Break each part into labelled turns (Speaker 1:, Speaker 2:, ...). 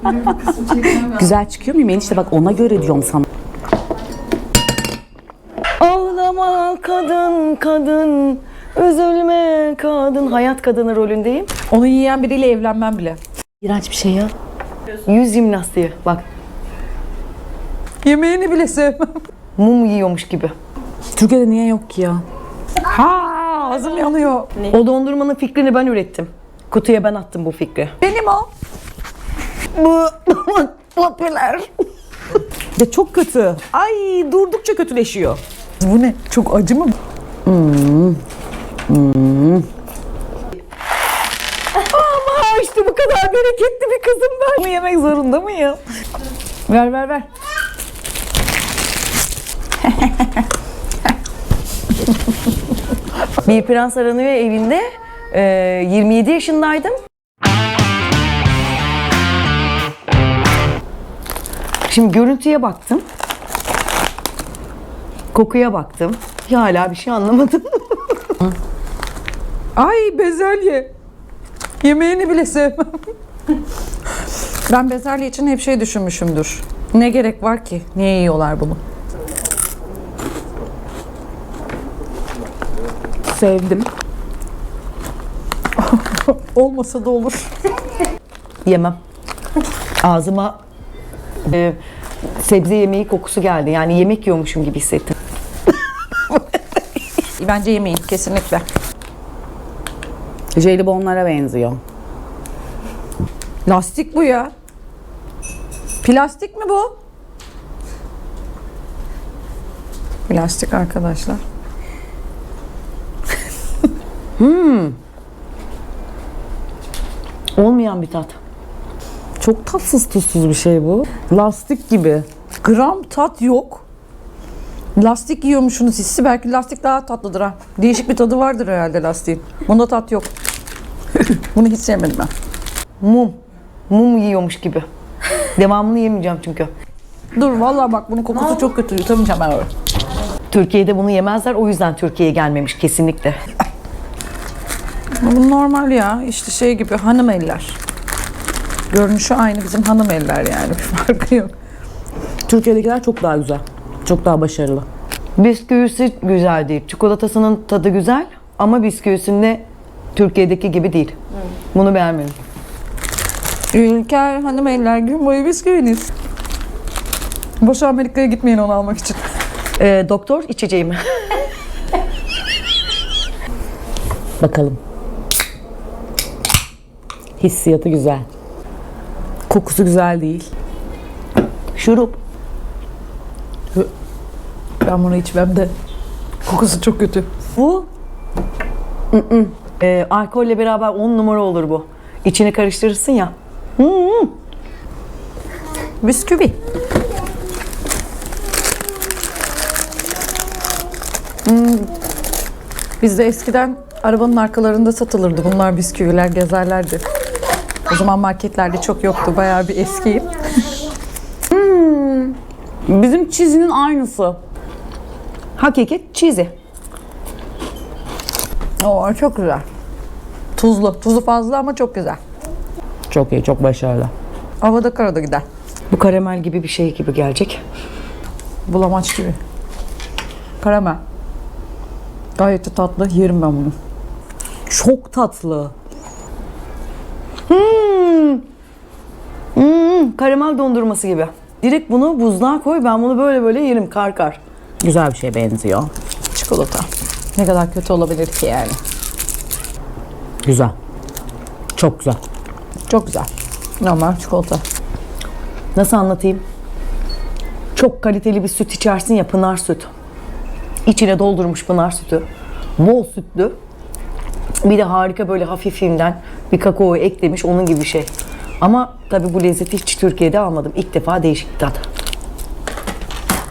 Speaker 1: Güzel çıkıyor muyum enişte bak ona göre diyorum sana.
Speaker 2: Ağlama kadın kadın üzülme kadın hayat kadını rolündeyim.
Speaker 3: Onu yiyen biriyle evlenmem bile.
Speaker 2: İğrenç bir şey ya. Yüz jimnastiği bak
Speaker 3: Yemeğini bile sevmem.
Speaker 2: mum yiyormuş gibi.
Speaker 1: Türkiye'de niye yok ki ya?
Speaker 3: Ha ağzım yanıyor.
Speaker 2: O dondurmanın fikrini ben ürettim. Kutuya ben attım bu fikri.
Speaker 3: Benim o.
Speaker 2: Bu popüler.
Speaker 1: Ve çok kötü. Ay durdukça kötüleşiyor.
Speaker 3: Bu ne? Çok acı mı?
Speaker 2: Ama işte bu kadar bereketli bir kızım ben.
Speaker 3: Bunu yemek zorunda mıyım? ver ver ver.
Speaker 2: Bir prens aranıyor evinde. Ee, 27 yaşındaydım. Şimdi görüntüye baktım. Kokuya baktım. Ya hala bir şey anlamadım.
Speaker 3: Ay bezelye. Yemeğini bile sevmem. ben bezelye için hep şey düşünmüşümdür. Ne gerek var ki? Niye yiyorlar bunu?
Speaker 1: Sevdim.
Speaker 3: Olmasa da olur.
Speaker 2: Yemem. Ağzıma e, sebze yemeği kokusu geldi. Yani yemek yiyormuşum gibi hissettim.
Speaker 3: Bence yemeyin kesinlikle.
Speaker 1: Jelibonlara benziyor.
Speaker 3: Lastik bu ya. Plastik mi bu? Plastik arkadaşlar.
Speaker 2: Olmayan bir tat.
Speaker 1: Çok tatsız tuzsuz bir şey bu. Lastik gibi.
Speaker 3: Gram tat yok. Lastik yiyormuşsunuz hissi belki lastik daha tatlıdır ha. Değişik bir tadı vardır herhalde lastiğin. Bunda tat yok. Bunu hiç sevmedim ben.
Speaker 2: Mum. Mum yiyormuş gibi. Devamını yemeyeceğim çünkü.
Speaker 3: Dur vallahi bak bunun kokusu çok kötü. Yutamayacağım ben öyle.
Speaker 2: Türkiye'de bunu yemezler. O yüzden Türkiye'ye gelmemiş kesinlikle.
Speaker 3: Bu normal ya. İşte şey gibi hanım eller. Görünüşü aynı bizim hanım eller yani. Bir farkı yok.
Speaker 1: Türkiye'dekiler çok daha güzel. Çok daha başarılı.
Speaker 2: Bisküvisi güzel değil. Çikolatasının tadı güzel ama bisküvisinde Türkiye'deki gibi değil. Bunu beğenmedim.
Speaker 3: Ülker hanım eller gün boyu bisküviniz. Boşa Amerika'ya gitmeyin onu almak için.
Speaker 2: Ee, doktor içeceğimi.
Speaker 1: Bakalım. Hissiyatı güzel. Kokusu güzel değil.
Speaker 2: Şurup.
Speaker 3: Ben bunu içmem de. Kokusu çok kötü.
Speaker 2: Bu Ee, alkolle beraber 10 numara olur bu. İçini karıştırırsın ya.
Speaker 3: Bisküvi. Hmm. Bizde eskiden arabanın arkalarında satılırdı. Bunlar bisküviler gezerlerdi. O zaman marketlerde çok yoktu. Bayağı bir eskiyim.
Speaker 1: Bizim çizinin aynısı.
Speaker 2: Hakikat cheesy.
Speaker 3: Oo, çok güzel. Tuzlu. Tuzu fazla ama çok güzel.
Speaker 1: Çok iyi, çok başarılı.
Speaker 3: Havada karada gider.
Speaker 2: Bu karamel gibi bir şey gibi gelecek.
Speaker 3: Bulamaç gibi. Karamel. Gayet de tatlı. Yerim ben bunu.
Speaker 1: Çok tatlı.
Speaker 2: Karamel dondurması gibi. Direkt bunu buzluğa koy ben bunu böyle böyle yerim kar kar.
Speaker 1: Güzel bir şeye benziyor.
Speaker 3: Çikolata. Ne kadar kötü olabilir ki yani.
Speaker 1: Güzel. Çok güzel.
Speaker 3: Çok güzel. Normal çikolata.
Speaker 2: Nasıl anlatayım? Çok kaliteli bir süt içersin ya pınar süt. İçine doldurmuş pınar sütü. Bol sütlü. Bir de harika böyle hafif filmden bir kakao eklemiş onun gibi bir şey. Ama tabii bu lezzeti hiç Türkiye'de almadım. İlk defa değişik bir tat.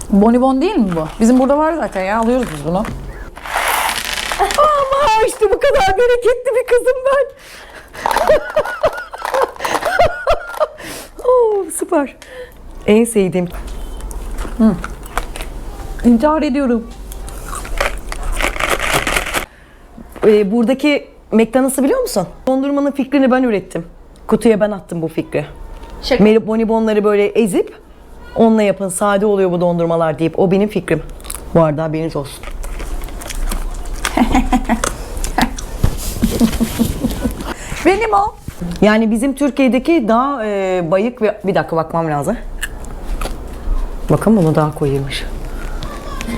Speaker 3: Bonibon değil mi bu? Bizim burada var zaten ya. Alıyoruz biz bunu.
Speaker 2: Ama işte bu kadar bereketli bir kızım ben. oh, süper. En sevdiğim.
Speaker 3: İntihar ediyorum.
Speaker 2: Ee, buradaki McDonald's'ı biliyor musun? Dondurmanın fikrini ben ürettim. Kutuya ben attım bu fikri.
Speaker 4: Şaka.
Speaker 2: Meri- bonibonları böyle ezip onunla yapın sade oluyor bu dondurmalar deyip o benim fikrim. Bu arada haberiniz olsun.
Speaker 3: Benim o.
Speaker 2: Yani bizim Türkiye'deki daha e, bayık ve bir dakika bakmam lazım. Bakın bunu daha koyuymuş.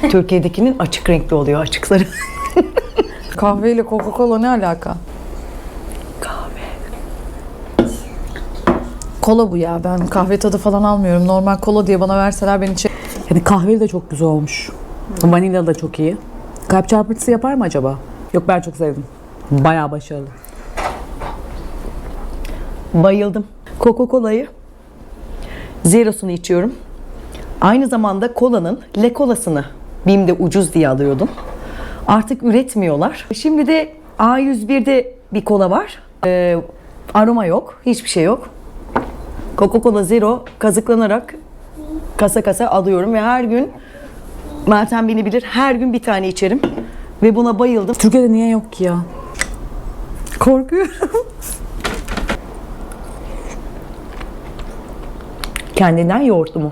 Speaker 2: Türkiye'dekinin açık renkli oluyor açık sarı.
Speaker 3: Kahve ile Coca-Cola ne alaka? Kola bu ya. Ben kahve tadı falan almıyorum. Normal kola diye bana verseler ben içerim.
Speaker 1: Yani kahveli de çok güzel olmuş. Vanilya da çok iyi. Kalp çarpıntısı yapar mı acaba? Yok ben çok sevdim. Bayağı başarılı.
Speaker 2: Bayıldım. Coca-Cola'yı Zero'sunu içiyorum. Aynı zamanda kolanın Le Colas'ını BİM'de ucuz diye alıyordum. Artık üretmiyorlar. Şimdi de A101'de bir kola var. Ee, aroma yok. Hiçbir şey yok. Coca-Cola Zero kazıklanarak kasa kasa alıyorum ve her gün Meltem beni bilir her gün bir tane içerim. Ve buna bayıldım.
Speaker 1: Türkiye'de niye yok ki ya?
Speaker 3: Korkuyorum.
Speaker 2: Kendinden yoğurtlu mu?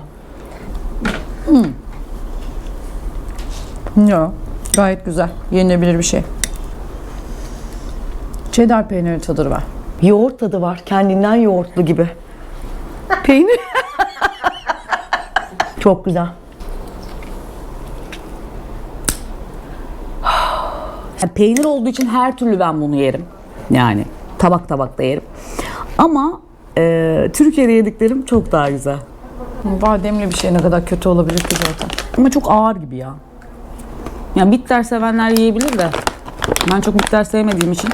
Speaker 3: Yok. Gayet güzel. Yenilebilir bir şey. Cheddar peyniri tadı var.
Speaker 2: Yoğurt tadı var. Kendinden yoğurtlu gibi. Peynir. Çok güzel.
Speaker 1: Yani peynir olduğu için her türlü ben bunu yerim. Yani tabak tabak da yerim. Ama e, Türkiye'de yediklerim çok daha güzel.
Speaker 3: Bademli bir şey ne kadar kötü olabilir ki zaten.
Speaker 1: Ama çok ağır gibi ya. Yani bitter sevenler yiyebilir de ben çok bitter sevmediğim için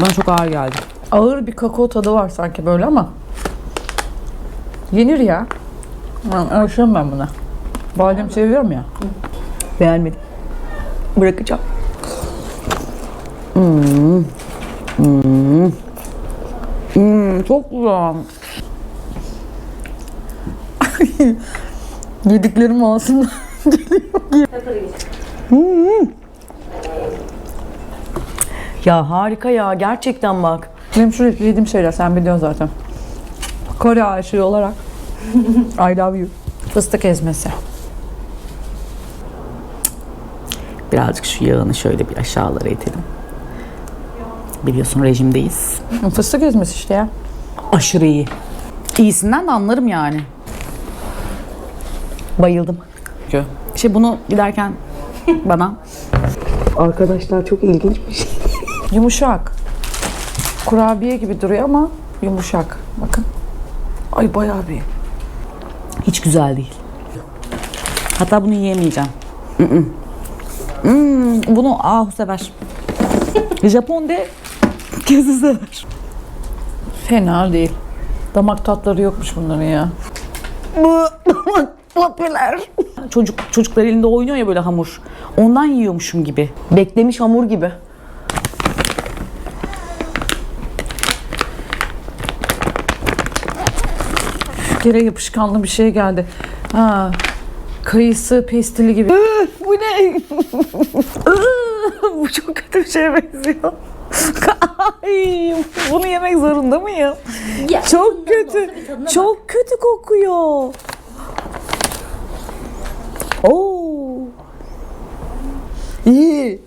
Speaker 1: bana çok ağır geldi.
Speaker 3: Ağır bir kakao tadı var sanki böyle ama. Yenir ya. Alışırım ben buna. Badem seviyorum ya.
Speaker 2: Beğenmedim. Bırakacağım.
Speaker 1: Çok güzel.
Speaker 3: Yediklerim ağzımda.
Speaker 2: Ya harika ya. Gerçekten bak.
Speaker 3: Benim sürekli yediğim şeyler sen biliyorsun zaten. Kore aşığı olarak. I love you. Fıstık ezmesi.
Speaker 1: Birazcık şu yağını şöyle bir aşağılara itelim. Biliyorsun rejimdeyiz.
Speaker 3: Fıstık ezmesi işte ya.
Speaker 1: Aşırı iyi. İyisinden de anlarım yani.
Speaker 2: Bayıldım.
Speaker 1: İşte bunu giderken bana
Speaker 2: Arkadaşlar çok ilginç bir şey.
Speaker 3: Yumuşak. Kurabiye gibi duruyor ama yumuşak. Bakın. Ay bayağı bir.
Speaker 1: hiç güzel değil. Hatta bunu yiyemeyeceğim. Mm-mm. Hmm, bunu ah sever. Japon de kezi sever.
Speaker 3: Fena değil. Damak tatları yokmuş bunların ya.
Speaker 1: Popüler. Çocuk çocuklar elinde oynuyor ya böyle hamur. Ondan yiyormuşum gibi.
Speaker 2: Beklemiş hamur gibi.
Speaker 3: Kere yapışkanlı bir şey geldi. Ha, kayısı pestili gibi.
Speaker 1: Bu ne? Bu çok kötü bir şeye benziyor. Ay, bunu yemek zorunda mıyım?
Speaker 4: Ya,
Speaker 1: Çok kötü.
Speaker 4: tadına bak.
Speaker 1: Çok kötü kokuyor. Oo. İyi.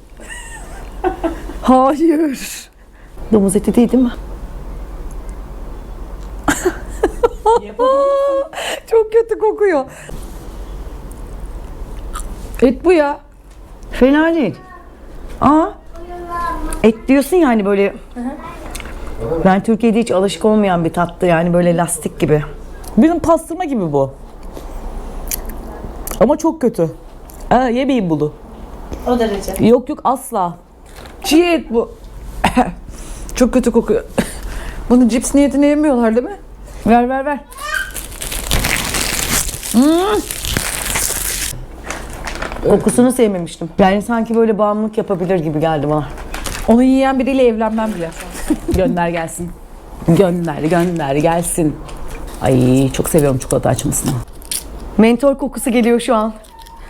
Speaker 1: Hayır.
Speaker 2: Domuz eti değil değil mi?
Speaker 3: Çok kötü kokuyor. Et bu ya.
Speaker 2: Fena değil. Aa. Et diyorsun yani böyle. Ben Türkiye'de hiç alışık olmayan bir tatlı yani böyle lastik gibi.
Speaker 1: Benim pastırma gibi bu. Ama çok kötü. Aa, yemeyin bunu.
Speaker 4: O derece.
Speaker 1: Yok yok asla.
Speaker 3: Çiğ et bu. Çok kötü kokuyor. Bunu cips niyetine yemiyorlar değil mi? Ver ver ver.
Speaker 2: Kokusunu sevmemiştim. Yani sanki böyle bağımlılık yapabilir gibi geldi bana.
Speaker 3: Onu yiyen biriyle evlenmem bile.
Speaker 1: Gönder gelsin. Gönder gönder gelsin. Ay çok seviyorum çikolata açmasını.
Speaker 2: Mentol kokusu geliyor şu an.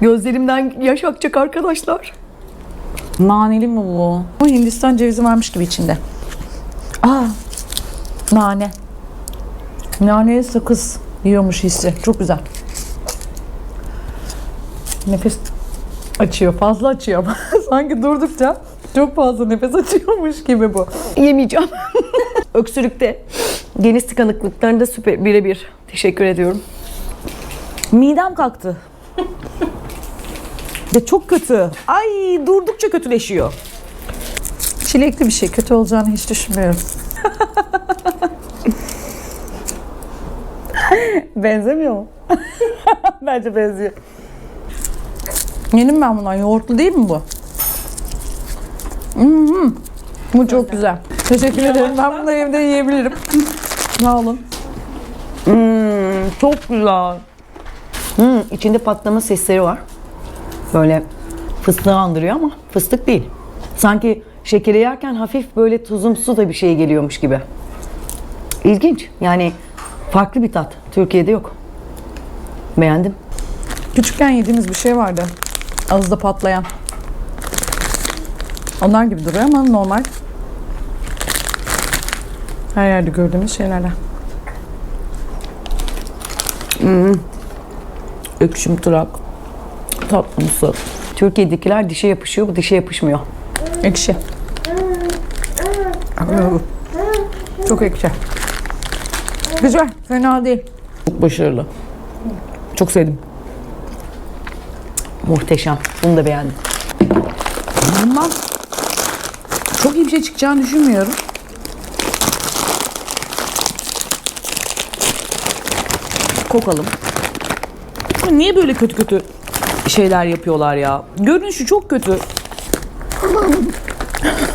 Speaker 2: Gözlerimden yaş akacak arkadaşlar.
Speaker 1: Naneli mi bu?
Speaker 3: Bu Hindistan cevizi varmış gibi içinde. Aa, nane. Naneye sakız yiyormuş hissi. Çok güzel. Nefes açıyor. Fazla açıyor ama sanki durdukça çok fazla nefes açıyormuş gibi bu.
Speaker 2: Yemeyeceğim. Öksürükte, geniz tıkanıklıklarında süper birebir. Teşekkür ediyorum.
Speaker 1: Midem kalktı. Ve çok kötü. Ay durdukça kötüleşiyor.
Speaker 3: Çilekli bir şey. Kötü olacağını hiç düşünmüyorum.
Speaker 1: Benzemiyor mu? Bence benziyor.
Speaker 3: Yedim ben bundan. Yoğurtlu değil mi bu? Hmm, bu çok güzel. Teşekkür ederim. Ben bunu evde yiyebilirim. Sağ olun.
Speaker 1: Çok güzel.
Speaker 2: Hmm, içinde patlama sesleri var. Böyle fıstığı andırıyor ama fıstık değil. Sanki şekeri yerken hafif böyle tuzumsu da bir şey geliyormuş gibi. İlginç. Yani farklı bir tat. Türkiye'de yok. Beğendim.
Speaker 3: Küçükken yediğimiz bir şey vardı. Ağızda patlayan. Onlar gibi duruyor ama normal. Her yerde gördüğümüz şeylerden.
Speaker 1: Ökşüm tırak. Tatlısı.
Speaker 2: Türkiye'dekiler dişe yapışıyor, bu dişe yapışmıyor.
Speaker 3: Ekşi. Çok ekşi. Güzel. Fena değil.
Speaker 1: Çok başarılı. Çok sevdim.
Speaker 2: Muhteşem. Bunu da beğendim.
Speaker 1: Bundan çok iyi bir şey çıkacağını düşünmüyorum. Kokalım. Niye böyle kötü kötü şeyler yapıyorlar ya? Görünüşü çok kötü.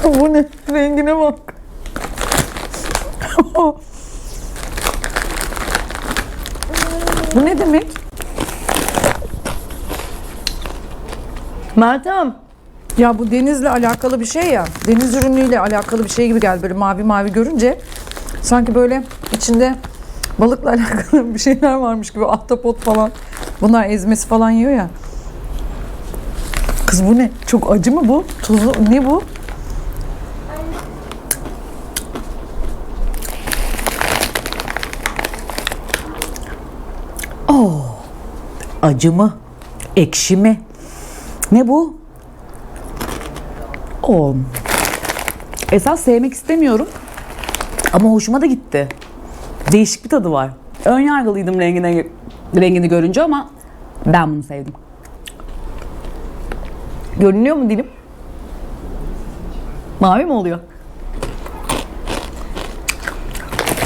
Speaker 3: Bu ne? Rengine bak. Bu ne demek?
Speaker 2: Meltem.
Speaker 3: Ya bu denizle alakalı bir şey ya. Deniz ürünüyle alakalı bir şey gibi geldi böyle mavi mavi görünce. Sanki böyle içinde balıkla alakalı bir şeyler varmış gibi ahtapot falan. Bunlar ezmesi falan yiyor ya. Kız bu ne? Çok acı mı bu? Tuzlu ne bu?
Speaker 1: Acı mı? Ekşi mi? Ne bu? O. Esas sevmek istemiyorum. Ama hoşuma da gitti. Değişik bir tadı var. Ön yargılıydım rengine, rengini görünce ama ben bunu sevdim.
Speaker 2: Görünüyor mu dilim? Mavi mi oluyor?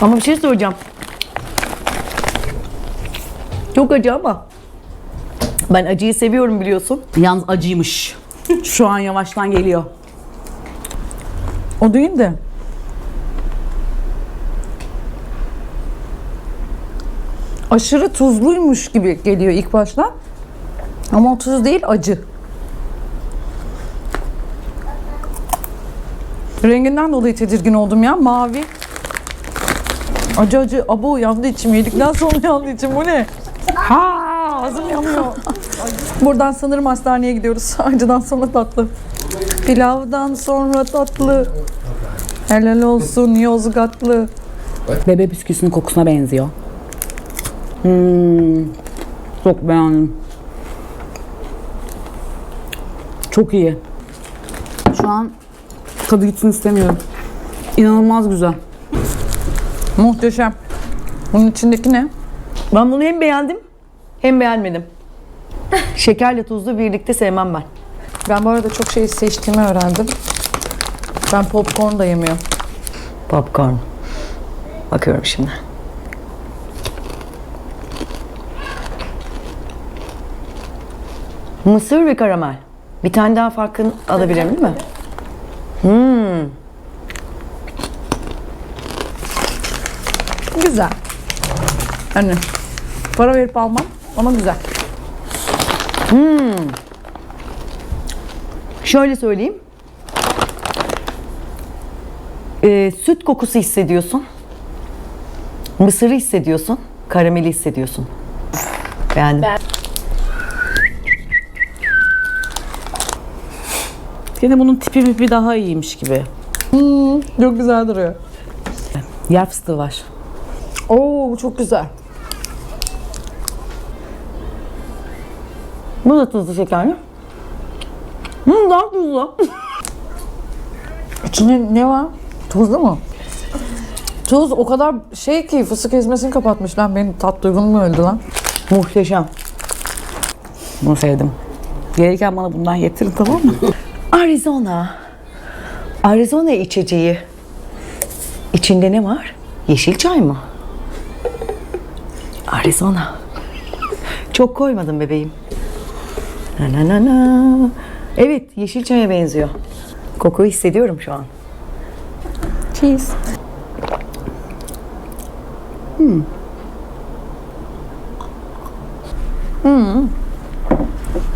Speaker 2: Ama bir şey soracağım. Çok acı ama. Ben acıyı seviyorum biliyorsun.
Speaker 1: Yalnız acıymış. Şu an yavaştan geliyor.
Speaker 3: O değil de. Aşırı tuzluymuş gibi geliyor ilk başta. Ama o tuz değil acı. Renginden dolayı tedirgin oldum ya. Mavi. Acı acı. Abo yandı içim. Yedikten sonra yandı içim. Bu ne? Ha ağzım yanıyor. Buradan sanırım hastaneye gidiyoruz. Acıdan sonra tatlı. Pilavdan sonra tatlı. Helal olsun Yozgatlı.
Speaker 1: Bebe bisküvisinin kokusuna benziyor. Hmm, çok beğendim. Çok iyi. Şu an tadı gitsin istemiyorum. İnanılmaz güzel.
Speaker 3: Muhteşem. Bunun içindeki ne?
Speaker 2: Ben bunu hem beğendim hem beğenmedim. Şekerle tuzlu birlikte sevmem ben.
Speaker 3: Ben bu arada çok şey seçtiğimi öğrendim. Ben popcorn da yemiyorum.
Speaker 2: Popcorn. Bakıyorum şimdi. Mısır ve karamel. Bir tane daha farkını alabilirim değil mi?
Speaker 3: Güzel. Hani para verip almam ama güzel.
Speaker 2: Şöyle söyleyeyim. Ee, süt kokusu hissediyorsun. Mısırı hissediyorsun. Karameli hissediyorsun. Beğendim.
Speaker 1: Yine bunun tipi mipi daha iyiymiş gibi.
Speaker 3: Çok güzel duruyor.
Speaker 1: Yer fıstığı var.
Speaker 3: Oo bu çok güzel.
Speaker 2: Bu da tuzlu şekerli. Hı, daha tuzlu.
Speaker 3: İçinde ne var? Tuzlu mu? Tuz o kadar şey ki fıstık ezmesini kapatmış lan. Benim tat duygum mu öldü lan?
Speaker 2: Muhteşem.
Speaker 1: Bunu sevdim. Gelirken bana bundan getirin tamam mı?
Speaker 2: Arizona. Arizona içeceği. İçinde ne var? Yeşil çay mı? Arizona. Çok koymadım bebeğim. Na na na na. Evet, yeşil çaya benziyor. Kokuyu hissediyorum şu an.
Speaker 1: Cheese.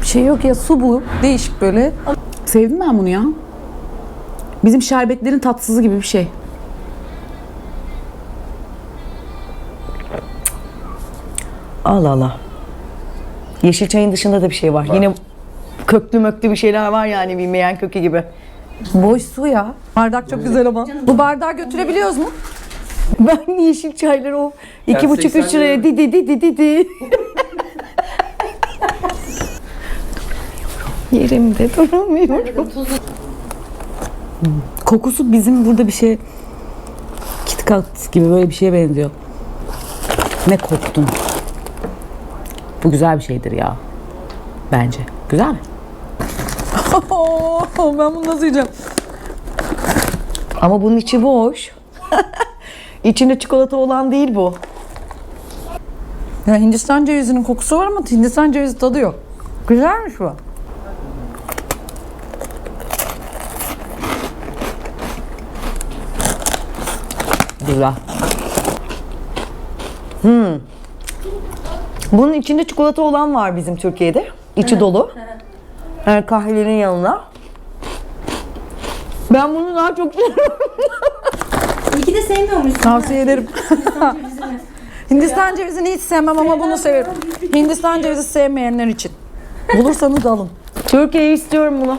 Speaker 3: Bir şey yok ya su bu. Değişik böyle.
Speaker 1: Sevdim ben bunu ya. Bizim şerbetlerin tatsızı gibi bir şey.
Speaker 2: Allah Allah. Yeşil çayın dışında da bir şey var. Yine köklü möklü bir şeyler var yani bilmeyen kökü gibi.
Speaker 3: Boş su ya. Bardak çok güzel ama. Bu bardağı götürebiliyoruz mu?
Speaker 2: Ben yeşil çayları o iki buçuk üç liraya di di di di di di. Yerimde duramıyorum.
Speaker 1: Kokusu bizim burada bir şey KitKat gibi böyle bir şeye benziyor. Ne koktun? Bu güzel bir şeydir ya. Bence. Güzel mi?
Speaker 3: ben bunu nasıl yiyeceğim?
Speaker 2: Ama bunun içi boş. İçinde çikolata olan değil bu.
Speaker 3: Ya Hindistan cevizinin kokusu var ama Hindistan cevizi tadı yok. Güzelmiş bu.
Speaker 1: Güzel.
Speaker 2: Bunun içinde çikolata olan var bizim Türkiye'de. İçi dolu. Yani kahvenin yanına. Ben bunu daha çok
Speaker 4: İyi ki de sevmiyormuşsun.
Speaker 3: Tavsiye ederim. Hindistan cevizini hiç sevmem ama bunu severim. Hindistan cevizi sevmeyenler için. Bulursanız alın.
Speaker 2: Türkiye'yi istiyorum bunu.